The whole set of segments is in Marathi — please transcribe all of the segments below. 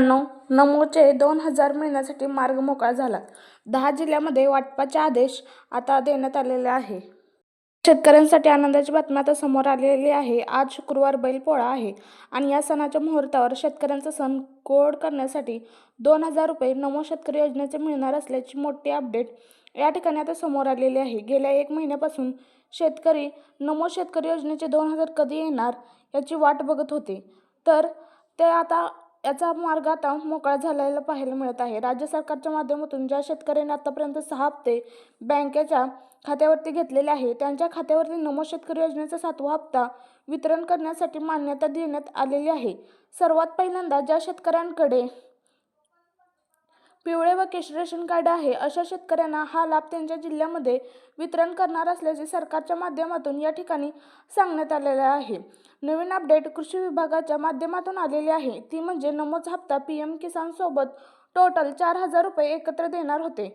मित्रांनो नमोचे दोन हजार मिळण्यासाठी मार्ग मोकळा झाला. दहा जिल्ह्यामध्ये वाटपाचे आदेश आता देण्यात आलेले आहे. शेतकऱ्यांसाठी आनंदाची बातमी आता समोर आलेली आहे. आज शुक्रवार बैलपोळा आहे आणि या सणाच्या मुहूर्तावर शेतकऱ्यांचा सण गोड करण्यासाठी दोन हजार रुपये नमो शेतकरी योजनेचे मिळणार असल्याची मोठी अपडेट या ठिकाणी आता समोर आलेली आहे. गेल्या एक महिन्यापासून शेतकरी नमो शेतकरी योजनेचे दोन हजार कधी येणार याची वाट बघत होते. तर ते आता याचा मार्ग आता मोकळा झालेला पाहायला मिळत आहे. राज्य सरकारच्या माध्यमातून ज्या शेतकऱ्यांनी आतापर्यंत सहा हप्ते बँकेच्या खात्यावरती घेतलेले आहे त्यांच्या खात्यावरती नमो शेतकरी योजनेचा सातवा हप्ता वितरण करण्यासाठी मान्यता देण्यात आलेली आहे. सर्वात पहिल्यांदा ज्या शेतकऱ्यांकडे पिवळे व केशरी रेशन कार्ड आहे अशा शेतकऱ्यांना हा लाभ त्यांच्या जिल्ह्यामध्ये वितरण करणार असल्याचे सरकारच्या माध्यमातून या ठिकाणी सांगण्यात आलेले आहे. नवीन अपडेट कृषी विभागाच्या माध्यमातून आलेली आहे. ती म्हणजे नमोच हप्ता पी एम किसानसोबत टोटल चार हजार रुपये एकत्र देणार होते.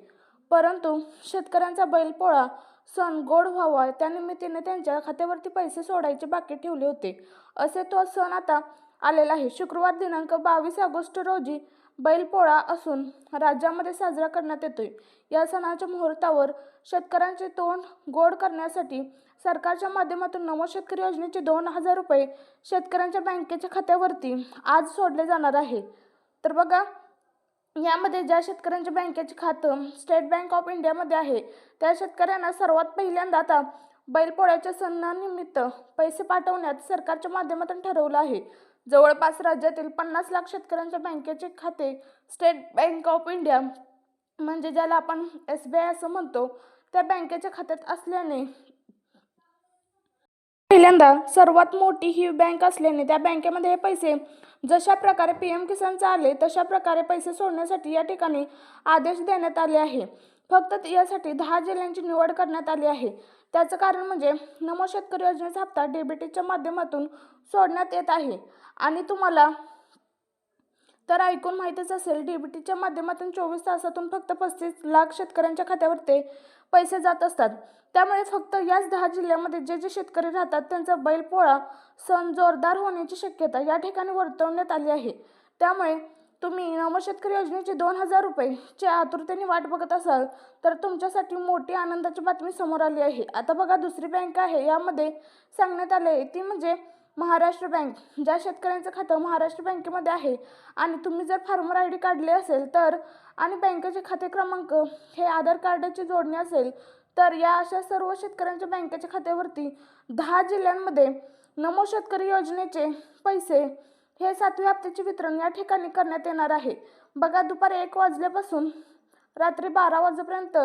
परंतु शेतकऱ्यांचा बैलपोळा सण गोड व्हावा त्यानिमित्ताने त्यांच्या खात्यावरती पैसे सोडायचे बाकी ठेवले होते. असे तो सण आता आलेला आहे. शुक्रवार दिनांक बावीस ऑगस्ट रोजी बैलपोळा असून राज्यामध्ये साजरा करण्यात येतोय. या सणाच्या मुहूर्तावर शेतकऱ्यांचे तोंड गोड करण्यासाठी सरकारच्या माध्यमातून नमो शेतकरी योजनेचे दोन हजार रुपये शेतकऱ्यांच्या बँकेच्या खात्यावरती आज सोडले जाणार आहे. तर बघा यामध्ये ज्या शेतकऱ्यांच्या बँकेचे खातं स्टेट बँक ऑफ इंडियामध्ये आहे त्या शेतकऱ्यांना सर्वात पहिल्यांदा आता बैलपोळ्याच्या सणानिमित्त पैसे पाठवण्यात सरकारच्या माध्यमातून ठरवलं आहे. जवळपास राज्यातील पन्नास लाख शेतकऱ्यांच्या बँकेचे खाते स्टेट बँक ऑफ इंडिया म्हणजे ज्याला आपण एस बी आय असं म्हणतो त्या बँकेच्या खात्यात असल्याने पहिल्यांदा सर्वात मोठी ही बँक असल्याने त्या बँकेमध्ये हे पैसे जशा प्रकारे पी एम किसानचं आले तशा प्रकारे पैसे सोडण्यासाठी या ठिकाणी आदेश देण्यात आले आहे. फक्त यासाठी दहा जिल्ह्यांची निवड करण्यात आली आहे. त्याचं कारण म्हणजे नमो शेतकरी योजनेचा हप्ता डेबिटीच्या माध्यमातून सोडण्यात येत आहे. आणि तुम्हाला तर ऐकून माहितीच असेल डीबीटीच्या माध्यमातून चोवीस तासातून फक्त पस्तीस लाख शेतकऱ्यांच्या खात्यावर ते पैसे जात असतात. त्यामुळे फक्त याच दहा जिल्ह्यामध्ये जे जे शेतकरी राहतात त्यांचा बैलपोळा सण जोरदार होण्याची शक्यता या ठिकाणी वर्तवण्यात आली आहे. त्यामुळे तुम्ही नवशेतकरी योजनेचे दोन हजार रुपयेची आतुरतेने वाट बघत असाल तर तुमच्यासाठी मोठी आनंदाची बातमी समोर आली आहे. आता बघा दुसरी बँक आहे. यामध्ये सांगण्यात आले आहे ती म्हणजे महाराष्ट्र बँक ज्या शेतकऱ्यांचं खातं महाराष्ट्र बँकेमध्ये आहे आणि तुम्ही जर फार्मर आय डी काढले असेल तर आणि बँकेचे खाते क्रमांक हे आधार कार्डाची जोडणी असेल तर या अशा सर्व शेतकऱ्यांच्या बँकेच्या खात्यावरती दहा जिल्ह्यांमध्ये नमो शेतकरी योजनेचे पैसे हे सातव्या हप्त्याचे वितरण या ठिकाणी करण्यात येणार आहे. बघा दुपारी एक वाजल्यापासून रात्री बारा वाजेपर्यंत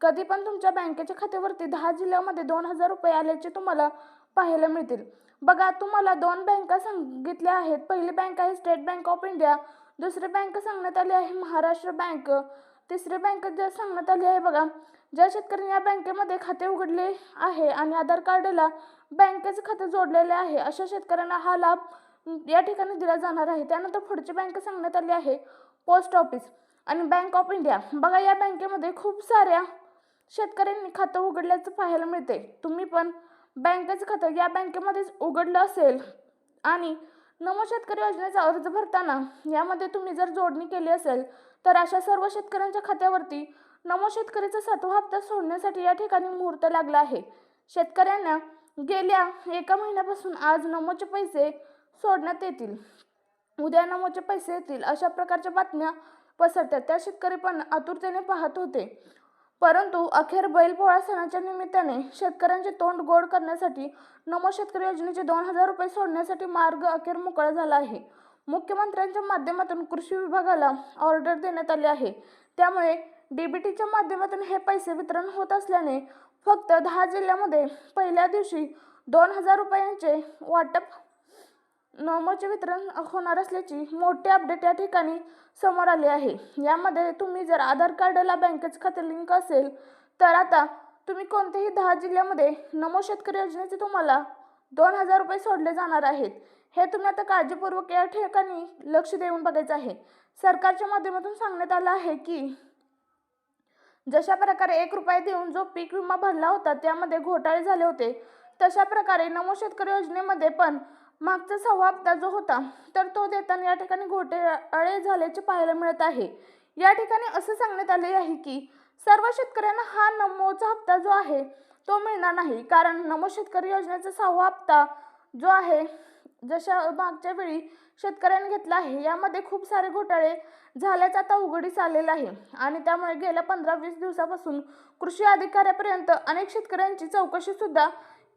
कधी पण तुमच्या बँकेच्या खात्यावरती दहा जिल्ह्यामध्ये दोन हजार रुपये आल्याचे तुम्हाला पाहायला मिळतील. बघा तुम्हाला दोन बँका सांगितल्या आहेत. पहिली बँक आहे स्टेट बँक ऑफ इंडिया दुसरी बँक सांगण्यात आली आहे महाराष्ट्र बँक तिसरी बँक ज्या सांगण्यात आली आहे बघा ज्या शेतकऱ्यांनी या बँकेमध्ये खाते उघडले आहे आणि आधार कार्डला बँकेचं खाते जोडलेले आहे अशा शेतकऱ्यांना हा लाभ या ठिकाणी दिला जाणार आहे. त्यानंतर पुढची बँक सांगण्यात आली आहे पोस्ट ऑफिस आणि बँक ऑफ इंडिया बघा या बँकेमध्ये खूप साऱ्या शेतकऱ्यांनी खातं उघडल्याचं पाहायला मिळते तुम्ही पण बँकेचं खातं या बँकेमध्येच उघडलं असेल आणि नमो शेतकरी योजनेचा अर्ज भरताना यामध्ये तुम्ही जर जोडणी केली असेल तर अशा सर्व शेतकऱ्यांच्या खात्यावरती नमो शेतकरीचा सातवा हप्ता सोडण्यासाठी या ठिकाणी मुहूर्त लागला आहे. शेतकऱ्यांना गेल्या एका महिन्यापासून आज नमोचे पैसे सोडण्यात येतील. उद्या नमोचे पैसे येतील अशा प्रकारच्या बातम्या पसरतात. त्या शेतकरी पण आतुरतेने पाहत होते. परंतु अखेर बैलपोळा सणाच्या निमित्ताने शेतकऱ्यांचे तोंड गोड करण्यासाठी नमो शेतकरी योजनेचे दोन हजार रुपये सोडण्यासाठी मार्ग अखेर मोकळा झाला आहे. मुख्यमंत्र्यांच्या माध्यमातून कृषी विभागाला ऑर्डर देण्यात आली आहे. त्यामुळे डीबीटीच्या माध्यमातून हे पैसे वितरण होत असल्याने फक्त दहा जिल्ह्यामध्ये पहिल्या दिवशी दोन हजार रुपयांचे वाटप नमोचे वितरण होणार असल्याची मोठी अपडेट या ठिकाणी समोर आली आहे. यामध्ये तुम्ही जर आधार कार्डला बँकेचं खाते लिंक असेल तर आता तुम्ही कोणत्याही दहा जिल्ह्यामध्ये नमो शेतकरी योजनेचे तुम्हाला दोन हजार रुपये सोडले जाणार आहेत. हे तुम्ही आता काळजीपूर्वक या ठिकाणी लक्ष देऊन बघायचं आहे. सरकारच्या माध्यमातून सांगण्यात आलं आहे की जशा प्रकारे एक रुपये देऊन जो पीक विमा भरला होता त्यामध्ये घोटाळे झाले होते तशा प्रकारे नमो शेतकरी योजनेमध्ये पण मागचा सहावा हप्ता जो होता तर तो देताना या ठिकाणी घोटाळे झाल्याचे पाहायला मिळत आहे. या ठिकाणी असं सांगण्यात आले आहे की सर्व शेतकऱ्यांना हा नमोचा हप्ता जो आहे तो मिळणार नाही. कारण नमो शेतकरी योजनेचा सहावा हप्ता जो आहे जशा मागच्या वेळी शेतकऱ्यांनी घेतला आहे यामध्ये खूप सारे घोटाळे झाल्याचं आता उघडीस आलेलं आहे. आणि त्यामुळे गेल्या पंधरा वीस दिवसापासून कृषी अधिकाऱ्यापर्यंत अनेक शेतकऱ्यांची चौकशीसुद्धा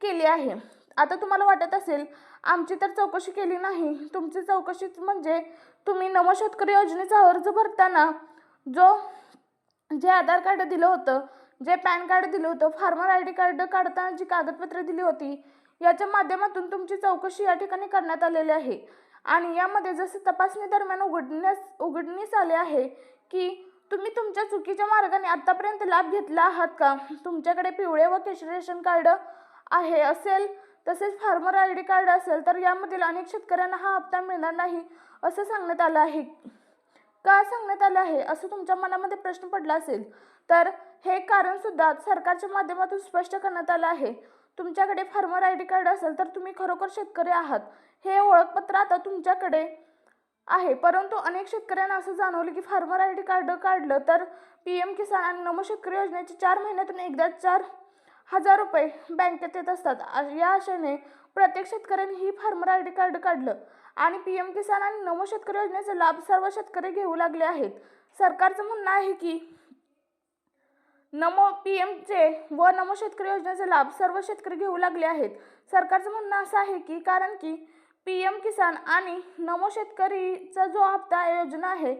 केली आहे. आता तुम्हाला वाटत असेल आमची तर चौकशी केली नाही. तुमची चौकशी म्हणजे तुम्ही नवशेतकरी योजनेचा अर्ज भरताना जो जे आधार कार्ड दिलं होतं जे पॅन कार्ड दिलं होतं फार्मर आय डी कार्ड काढताना जी कागदपत्रे दिली होती याच्या माध्यमातून तुमची चौकशी या ठिकाणी करण्यात आलेली आहे. आणि यामध्ये जसं तपासणी दरम्यान उघडण्यास उघडणीस आले आहे की तुम्ही तुमच्या चुकीच्या मार्गाने आत्तापर्यंत लाभ घेतला आहात का? तुमच्याकडे पिवळे व केशरी रेशन कार्ड आहे असेल तसेच फार्मर आय डी कार्ड असेल तर यामधील अनेक शेतकऱ्यांना हा हप्ता मिळणार नाही असं सांगण्यात आलं आहे. का सांगण्यात आलं आहे? असं तुमच्या मनामध्ये प्रश्न पडला असेल तर हे कारण सुद्धा सरकारच्या माध्यमातून स्पष्ट करण्यात आलं आहे. तुमच्याकडे फार्मर आय डी कार्ड असेल तर तुम्ही खरोखर शेतकरी आहात हे ओळखपत्र आता तुमच्याकडे आहे. परंतु अनेक शेतकऱ्यांना असं जाणवलं की फार्मर आय डी कार्ड काढलं तर पी एम किसान आणि नमो शेतकरी योजनेचे चार महिन्यातून एकदा चार हजार रुपये बँकेत येत असतात. या आशेने प्रत्येक शेतकऱ्यांनी ही फार्मर आय डी कार्ड काढलं आणि पी एम किसान आणि नमो शेतकरी योजनेचा लाभ सर्व शेतकरी घेऊ लागले आहेत. सरकारचं म्हणणं आहे की नमो पी एमचे व नमो शेतकरी योजनेचे लाभ सर्व शेतकरी घेऊ लागले आहेत. सरकारचं म्हणणं असं आहे की कारण की पी एम किसान आणि नमो शेतकरीचा जो हप्ता योजना आहे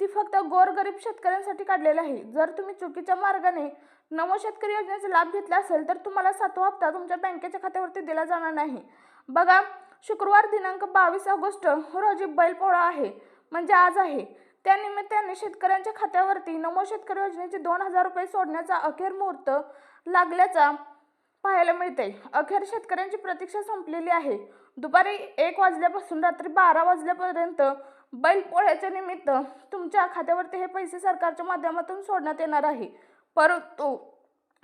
ती फक्त गोरगरीब शेतकऱ्यांसाठी काढलेली आहे. जर तुम्ही चुकीच्या मार्गाने नमो शेतकरी योजनेचा लाभ घेतला असेल तर तुम्हाला सातवा हप्ता तुमच्या बँकेच्या खात्यावरती दिला जाणार नाही. बघा शुक्रवार दिनांक बावीस ऑगस्ट रोजी बैलपोळा आहे म्हणजे आज आहे. त्यानिमित्ताने शेतकऱ्यांच्या खात्यावरती नमो शेतकरी योजनेचे दोन हजार रुपये सोडण्याचा अखेर मुहूर्त लागल्याचा पाहायला मिळते अखेर शेतकऱ्यांची प्रतीक्षा संपलेली आहे. दुपारी एक वाजल्यापासून रात्री बारा वाजल्यापर्यंत बैलपोळ्याच्या निमित्त तुमच्या खात्यावरती हे पैसे सरकारच्या माध्यमातून सोडण्यात येणार आहे. परंतु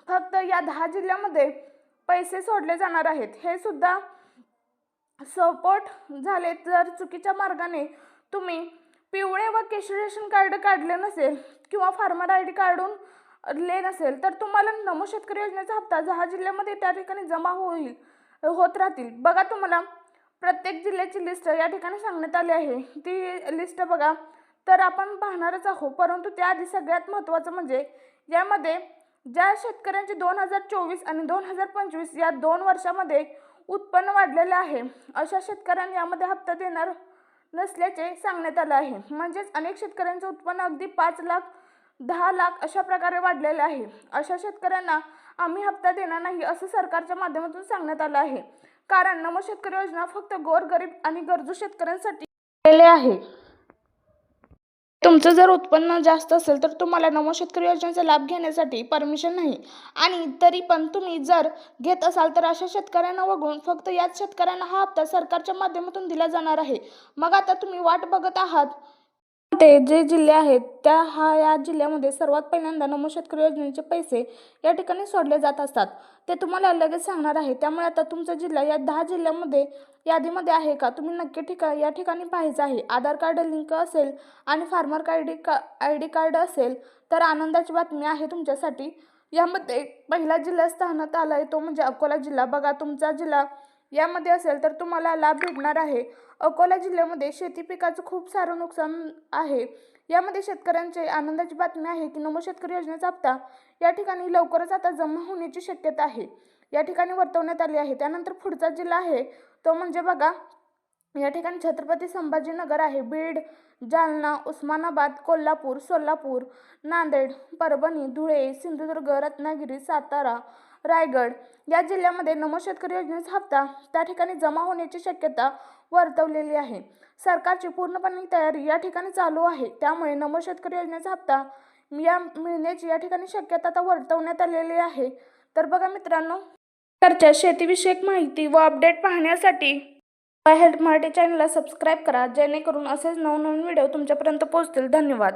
फक्त या दहा जिल्ह्यामध्ये पैसे सोडले जाणार आहेत. हे सुद्धा सपोर्ट झाले तर चुकीच्या मार्गाने तुम्ही पिवळे व केशरी रेशन कार्ड काढले नसेल किंवा फार्मर आय डी काढून ले नसेल तर तुम्हाला नमो शेतकरी योजनेचा हप्ता दहा जिल्ह्यामध्ये त्या ठिकाणी जमा होईल होत राहतील. बघा तुम्हाला प्रत्येक जिल्ह्याची लिस्ट या ठिकाणी सांगण्यात आली आहे. ती लिस्ट बघा. तर आपण पाहणारच आहोत. परंतु त्याआधी सगळ्यात महत्त्वाचं म्हणजे यामध्ये ज्या शेतकऱ्यांचे दोन हजार चोवीस आणि दोन हजार पंचवीस या दोन वर्षामध्ये उत्पन्न वाढलेलं आहे अशा शेतकऱ्यांना यामध्ये हप्ता देणार नसल्याचे सांगण्यात आलं आहे. म्हणजेच अनेक शेतकऱ्यांचं उत्पन्न अगदी पाच लाख दहा लाख अशा प्रकारे वाढलेलं आहे. अशा शेतकऱ्यांना आम्ही हप्ता देणार नाही असं सरकारच्या माध्यमातून सांगण्यात आलं आहे. कारण नमो शेतकरी योजना फक्त गोरगरीब आणि गरजू शेतकऱ्यांसाठी आहे. तुमचं जर उत्पन्न जास्त असेल तर तुम्हाला नमो शेतकरी योजनेचा लाभ घेण्यासाठी परमिशन नाही. आणि तरी पण तुम्ही जर घेत असाल तर अशा शेतकऱ्यांना वगळून फक्त याच शेतकऱ्यांना हा हप्ता सरकारच्या माध्यमातून दिला जाणार आहे. मग आता तुम्ही वाट बघत आहात ते जे जिल्हे आहेत त्या हा या जिल्ह्यामध्ये सर्वात पहिल्यांदा नमो शेतकरी योजनेचे पैसे या ठिकाणी सोडले जात असतात. ते तुम्हाला लगेच सांगणार आहे. त्यामुळे आता तुमचा जिल्हा या दहा जिल्ह्यामध्ये यादीमध्ये आहे का? तुम्ही नक्की ठिका या ठिकाणी पाहायचं आहे. आधार कार्ड लिंक असेल आणि फार्मर कार्ड का आय डी कार्ड असेल तर आनंदाची बातमी आहे तुमच्यासाठी. यामध्ये पहिला जिल्हा स्थानात आला आहे तो म्हणजे अकोला जिल्हा. बघा तुमचा जिल्हा यामध्ये असेल तर तुम्हाला लाभ भेटणार आहे. अकोला जिल्ह्यामध्ये शेती पिकाचं खूप सारं नुकसान आहे. यामध्ये शेतकऱ्यांचे आनंदाची बातमी आहे की नमो शेतकरी योजनेचा हप्ता या ठिकाणी लवकरच आता जमा होण्याची शक्यता आहे. या ठिकाणी वर्तवण्यात आली आहे. त्यानंतर पुढचा जिल्हा आहे. तो म्हणजे बघा या ठिकाणी छत्रपती संभाजीनगर आहे. बीड जालना उस्मानाबाद कोल्हापूर सोलापूर नांदेड परभणी धुळे सिंधुदुर्ग रत्नागिरी सातारा रायगड. या जिल्ह्यामध्ये नमो शेतकरी योजनेचा हप्ता त्या ठिकाणी जमा होण्याची शक्यता वर्तवलेली आहे. सरकारची पूर्णपणे तयारी या ठिकाणी चालू आहे. त्यामुळे नमो शेतकरी योजनेचा हप्ता या मिळण्याची या ठिकाणी शक्यता आता वर्तवण्यात आलेली आहे. तर बघा मित्रांनो सरकारच्या शेतीविषयक माहिती व अपडेट पाहण्यासाठी हेल्थ मराठी चॅनलला सबस्क्राईब करा. जेणेकरून असेच नवनवीन व्हिडिओ तुमच्यापर्यंत पोहोचतील. धन्यवाद.